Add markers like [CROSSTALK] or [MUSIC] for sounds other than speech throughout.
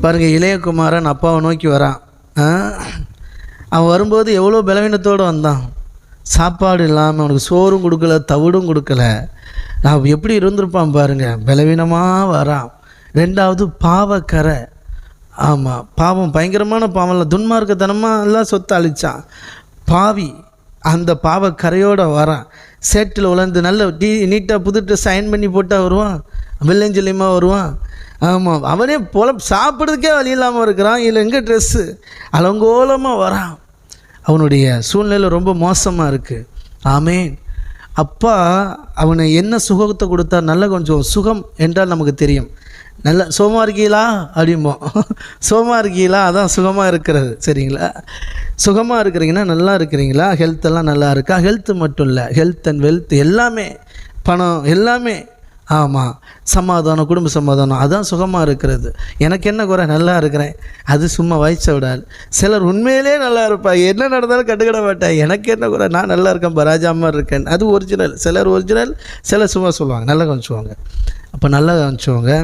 பாருங்கள் இளையகுமாரன் அப்பாவை நோக்கி வரான். ஆ? அவன் வரும்போது எவ்வளோ பலவீனத்தோடு வந்தான். சாப்பாடு இல்லாமல் அவனுக்கு சோறும் கொடுக்கல தவிடும் கொடுக்கல. நான் எப்படி இருந்திருப்பான் பாருங்கள் பலவீனமாக வரான். ரெண்டாவது பாவக்கரை. ஆமாம் பாவம் பயங்கரமான பாவம்ல துன்மார்க்கத்தனமாக எல்லாம் சொத்தை அழிச்சான் பாவி அந்த பாவக்கரையோடு வரான். சேட்டில் உழந்து நல்ல டீ நீட்டாக புது ட்ரெஸ் அயன் பண்ணி போட்டால் வருவான் வெள்ளஞ்சலியமாக வருவான். ஆமாம் அவனே போல சாப்பிட்றதுக்கே வழி இல்லாமல் இருக்கிறான். இல்லை எங்கே ட்ரெஸ்ஸு அலங்கோலமாக வரான். அவனுடைய சூழ்நிலை ரொம்ப மோசமாக இருக்குது ஆமேன். அப்பா அவனை என்ன சுகத்தை கொடுத்தா நல்ல கொஞ்சம் சுகம் என்றால் நமக்கு தெரியும். நல்ல சோமா இருக்கீங்களா அப்படிம்போம் [LAUGHS] சோமா இருக்கீங்களா அதான் சுகமாக இருக்கிறது. சரிங்களா? சுகமாக இருக்கிறீங்கன்னா நல்லா இருக்கிறீங்களா? ஹெல்த்தெல்லாம் நல்லா இருக்கா? ஹெல்த்து மட்டும் இல்லை. ஹெல்த் அண்ட் வெல்த் எல்லாமே பணம் எல்லாமே ஆமாம் சமாதானம் குடும்ப சமாதானம் அதுதான் சுகமாக இருக்கிறது. எனக்கு என்ன குறை? நல்லா இருக்கிறேன். அது சும்மா வயச விடாது. சிலர் உண்மையிலே நல்லா இருப்பா என்ன நடந்தாலும் கண்டுக்கிட மாட்டேன் எனக்கு என்ன குறை? நான் நல்லா இருக்கேன் பராஜாமல் இருக்கேன். அது ஒரிஜினல் சிலர் ஒரிஜினல் சிலர் சும்மா சொல்லுவாங்க. நல்லா கவனிச்சுவாங்க அப்போ நல்லா கவனிச்சுவாங்க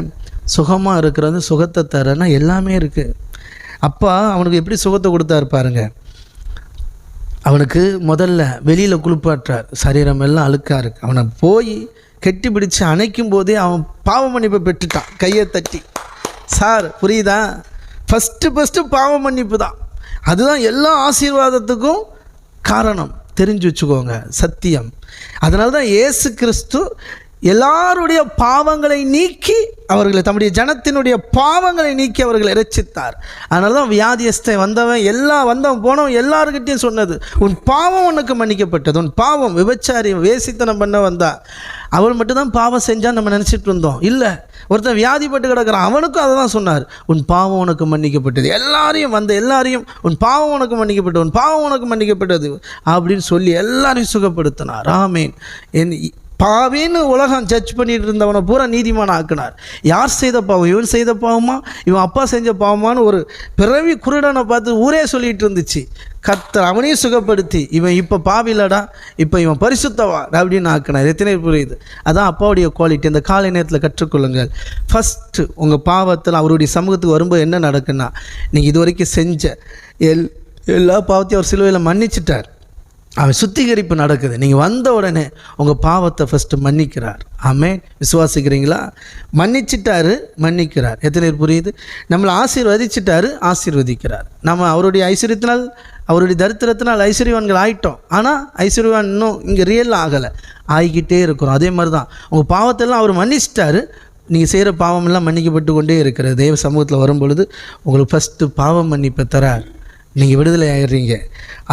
சுகமாக இருக்கிறது சுகத்தை தரேன்னா எல்லாமே இருக்குது அப்பா அவனுக்கு எப்படி சுகத்தை கொடுத்தாரு பாருங்க. அவனுக்கு முதல்ல வெளியில் குளிப்பாட்டுறார். சரீரம் எல்லாம் அழுக்காக இருக்குது அவனை போய் கெட்டி பிடிச்சு அணைக்கும் போதே அவன் பாவ மன்னிப்பை பெற்றுட்டான் கையை தட்டி. சார் புரியுதா? ஃபஸ்ட்டு ஃபஸ்ட்டு பாவ மன்னிப்பு தான். அதுதான் எல்லா ஆசீர்வாதத்துக்கும் காரணம். தெரிஞ்சு வச்சுக்கோங்க சத்தியம். அதனால தான் ஏசு கிறிஸ்து எல்லாருடைய பாவங்களை நீக்கி அவர்களை தம்முடைய ஜனத்தினுடைய பாவங்களை நீக்கி அவர்களை இரட்சித்தார். அதனால தான் வியாதியஸ்தை வந்தவன் எல்லா வந்தவன் போனவன் எல்லாருக்கிட்டையும் சொன்னது உன் பாவம் உனக்கு மன்னிக்கப்பட்டது. உன் பாவம் விபச்சாரி வேசித்தனம் பண்ண வந்தா அவள் மட்டும்தான் பாவம் செஞ்சான்னு நம்ம நினச்சிட்டு இருந்தோம். இல்லை ஒருத்தன் வியாதிப்பட்டு கிடக்கிறான் அவனுக்கும் அதை தான் சொன்னார் உன் பாவம் உனக்கு மன்னிக்கப்பட்டது. எல்லாரையும் வந்த எல்லாரையும் உன் பாவம் உனக்கு மன்னிக்கப்பட்டது. உன் பாவம் உனக்கு மன்னிக்கப்பட்டது. அப்படின்னு சொல்லி எல்லாரையும் சுகப்படுத்தினார். ஆமேன். என் பாவின்னு உலகம் ஜட்ஜ் பண்ணிட்டு இருந்தவனை பூரா நீதிமான் ஆக்கினார். யார் செய்த பாவம்? இவன் செய்த பாவமா? இவன் அப்பா செஞ்ச பாவமான்னு ஒரு பிறவி குருடனை பார்த்து ஊரே சொல்லிட்டு இருந்துச்சு கத்தர் அவனையும் சுகப்படுத்தி இவன் இப்போ பாவிலடா இப்போ இவன் பரிசுத்தவா? அப்படின்னு ஆக்கினார். எத்தனை புரியுது? அதான் அப்பாவுடைய குவாலிட்டி அந்த காலை நேரத்தில் கற்றுக்கொள்ளுங்கள். ஃபஸ்ட்டு உங்கள் பாவத்தில் அவருடைய சமூகத்துக்கு வரும்போது என்ன நடக்குன்னா நீங்கள் இது வரைக்கும் செஞ்ச எல் எல்லா பாவத்தையும் அவர் சிலுவையில் மன்னிச்சிட்டார். அவன் சுத்திகரிப்பு நடக்குது. நீங்கள் வந்த உடனே உங்கள் பாவத்தை ஃபஸ்ட்டு மன்னிக்கிறார். ஆமே விசுவாசிக்கிறீங்களா? மன்னிச்சிட்டாரு மன்னிக்கிறார். எத்தனை பேர் புரியுது? நம்மளை ஆசீர்வதிச்சிட்டாரு ஆசீர்வதிக்கிறார். நம்ம அவருடைய ஐஸ்வர்யத்தினால் அவருடைய தரித்திரத்தினால் ஐஸ்வர்யவான்கள் ஆகிட்டோம் ஆனால் ஐஸ்வர்யவான் இன்னும் இங்கே ரியல் ஆகலை. ஆகிக்கிட்டே இருக்கிறோம். அதே மாதிரி தான் உங்கள் பாவத்தெல்லாம் அவர் மன்னிச்சிட்டாரு. நீங்கள் செய்கிற பாவமெல்லாம் மன்னிக்கப்பட்டு கொண்டே இருக்கிறது. தெய்வ சமூகத்தில் வரும் பொழுது உங்களுக்கு ஃபஸ்ட்டு பாவம் மன்னிப்பை தரார். நீங்கள் விடுதலை ஆகிடுறீங்க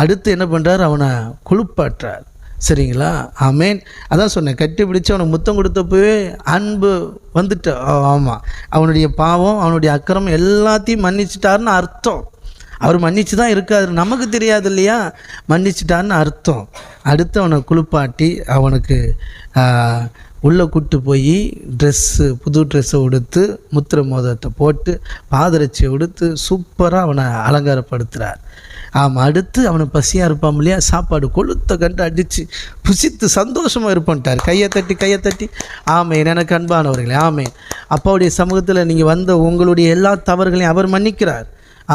அடுத்து என்ன பண்ணுறார் அவனை குளிப்பாட்டுறார். சரிங்களா? ஆமேன். அதான் சொன்னேன் கட்டி பிடிச்சி அவனை முத்தம் கொடுத்தப்பவே அன்பு வந்துட்டு ஆமாம் அவனுடைய பாவம் அவனுடைய அக்கிரமம் எல்லாத்தையும் மன்னிச்சிட்டாருன்னு அர்த்தம். அவர் மன்னிச்சு தான் இருக்காரு. நமக்கு தெரியாது இல்லையா? மன்னிச்சிட்டான்னு அர்த்தம். அடுத்து அவனை குளிப்பாட்டி அவனுக்கு உள்ளே கூப்பிட்டு போய் ட்ரெஸ்ஸு புது ட்ரெஸ்ஸை உடுத்து முத்திர மோதிரத்தை போட்டு பாதரட்சியை உடுத்து சூப்பராக அவனை அலங்காரப்படுத்துகிறார் ஆமாம் அடுத்து அவனை பசியாக இருப்பான் இல்லையா? சாப்பாடு கொளுத்த கண்டு அடித்து புசித்து சந்தோஷமாக இருப்பான்ட்டார். கையை தட்டி கையை தட்டி. ஆமேன் எனக்கு அன்பானவர்களே ஆமேன். அப்பாவுடைய சமூகத்தில் நீங்கள் வந்த உங்களுடைய எல்லா தவறுகளையும் அவர் மன்னிக்கிறார்.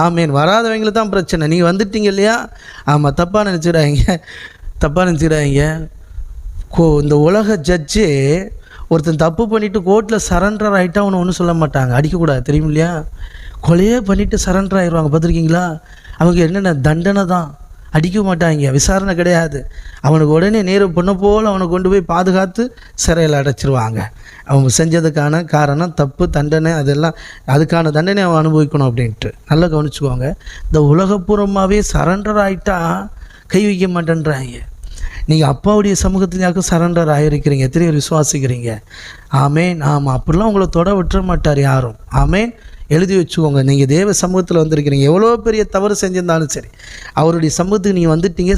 ஆமேன் வராதவங்களுக்கு தான் பிரச்சனை. நீங்கள் வந்துட்டீங்க இல்லையா? ஆமாம் தப்பாக நினச்சிடாதீங்க. தப்பாக நினச்சிடாதீங்க. கோ இந்த உலக ஜட்ஜு ஒருத்தன் தப்பு பண்ணிவிட்டு கோர்ட்டில் சரண்டர் ஆகிட்டா அவனை ஒன்றும் சொல்ல மாட்டாங்க. அடிக்கக்கூடாது. தெரியும் இல்லையா? கொலையே பண்ணிவிட்டு சரண்டர் ஆயிடுவாங்க பார்த்துருக்கீங்களா? அவங்க என்னென்ன தண்டனை தான். அடிக்க மாட்டாங்க. விசாரணை கிடையாது. அவனுக்கு உடனே நேரம் பொண்ணை போல் அவனை கொண்டு போய் பாதுகாத்து சிறையில் அடைச்சிருவாங்க. அவங்க செஞ்சதுக்கான காரணம் தப்பு தண்டனை அதெல்லாம் அதுக்கான தண்டனை அவன் அனுபவிக்கணும் அப்படின்ட்டு. நல்லா கவனிச்சுக்கோங்க. இந்த உலகப்பூர்வமாகவே சரண்டர் ஆகிட்டா கை வைக்க மாட்டேன்றாங்க. நீங்கள் அப்பாவுடைய சமூகத்தினாக்கும் சரண்டர் ஆகிருக்கிறீங்க எத்தனை விசுவாசிக்கிறீங்க. ஆமேன் ஆமாம் அப்படிலாம் உங்களை தொட விட்டுற மாட்டார் யாரும். ஆமேன். எழுதி வச்சுக்கோங்க. நீங்கள் தேவ சமூகத்தில் வந்திருக்கிறீங்க. எவ்வளோ பெரிய தவறு செஞ்சிருந்தாலும் சரி அவருடைய சமூகத்துக்கு நீங்கள் வந்துட்டீங்க.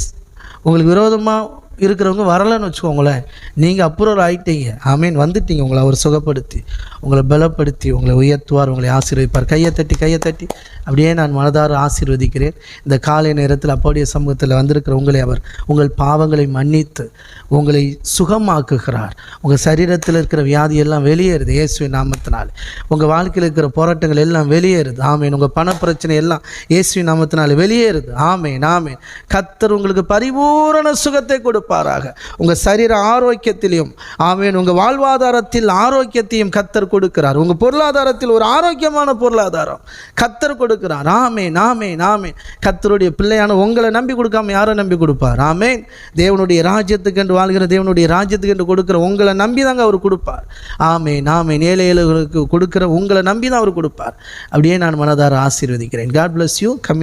உங்களுக்கு விரோதமாக இருக்கிறவங்க வரலைன்னு வச்சுக்கோங்களேன். நீங்கள் அப்புறம் ஆகிட்டீங்க ஆமீன். வந்துட்டீங்க. உங்களை அவர் சுகப்படுத்தி உங்களை பலப்படுத்தி உங்களை உயர்த்துவார் உங்களை ஆசீர்வதிப்பார். கையை தட்டி கையை தட்டி. அப்படியே நான் மனதார ஆசீர்வதிக்கிறேன். இந்த காலை நேரத்தில் அப்போடைய சமூகத்தில் வந்திருக்கிற உங்களை அவர் உங்கள் பாவங்களை மன்னித்து உங்களை சுகமாக்குகிறார். உங்கள் சரீரத்தில் இருக்கிற வியாதியெல்லாம் வெளியேறுது இயேசுவின் நாமத்தினால். உங்கள் வாழ்க்கையில் இருக்கிற போராட்டங்கள் எல்லாம் வெளியேறுது. ஆமேன். உங்கள் பணப்பிரச்சனை எல்லாம் இயேசுவின் நாமத்தினால் வெளியேறுது. ஆமேன் ஆமேன். கத்தர் உங்களுக்கு பரிபூரண சுகத்தை கொடுப்பாராக. உங்கள் சரீர ஆரோக்கியத்திலையும் ஆமேன். உங்கள் வாழ்வாதாரத்தில் ஆரோக்கியத்தையும் கத்தர் கொடுக்கிறார். உங்கள் பொருளாதாரத்தில் ஒரு ஆரோக்கியமான பொருளாதாரம் கத்தர் கொடு கொடுக்கிறார். ராமே நாமே நாமே கத்தருடைய பிள்ளையான உங்களை நம்பி கொடுக்காம யாரை நம்பி கொடுப்பார்? ராமே தேவனுடைய ராஜ்யத்துக்கு என்று வாழ்கிற தேவனுடைய ராஜ்யத்துக்கு என்று கொடுக்கிற உங்களை நம்பி தாங்க அவர் கொடுப்பார். ஆமே நாமே ஏழை ஏழைகளுக்கு கொடுக்கிற உங்களை நம்பி தான் அவர் கொடுப்பார். அப்படியே நான் மனதார ஆசீர்வதிக்கிறேன். காட் பிளஸ் யூ கம்மி